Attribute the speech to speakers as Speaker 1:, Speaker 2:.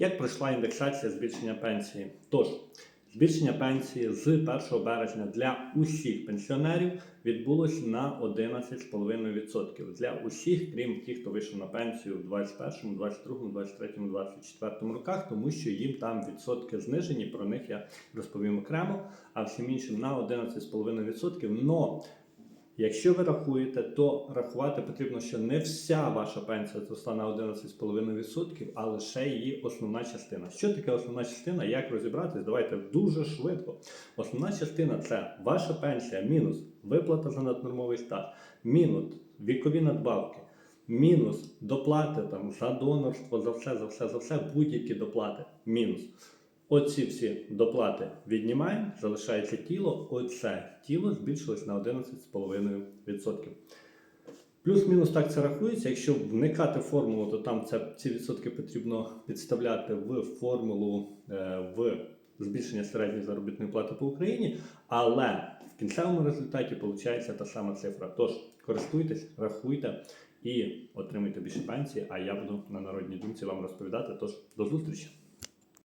Speaker 1: Як пройшла індексація збільшення пенсії? Тож, збільшення пенсії з 1 березня для усіх пенсіонерів відбулось на 11,5% для усіх, крім тих, хто вийшов на пенсію в 21, 22, 23, 24 роках, тому що їм там відсотки знижені. Про них я розповім окремо, а всім іншим на 11,5%. Но Якщо ви рахуєте, то рахувати потрібно, що не вся ваша пенсія зросла на 11,5%, а лише її основна частина. Що таке основна частина? Як розібратись? Давайте дуже швидко. Основна частина це ваша пенсія мінус виплата за наднормовий стаж, мінус вікові надбавки, мінус доплати там за донорство, за все, за все, за все, будь-які доплати. Мінус. Оці всі доплати віднімаємо, залишається тіло. Оце тіло збільшилось на 11,5%. Плюс-мінус так це рахується. Якщо вникати в формулу, то там це, ці відсотки потрібно підставляти в формулу е, в збільшення середньої заробітної плати по Україні, але в кінцевому результаті виходить та сама цифра. Тож користуйтесь, рахуйте і отримуйте більше пенсії. А я буду на народній думці вам розповідати. Тож до зустрічі!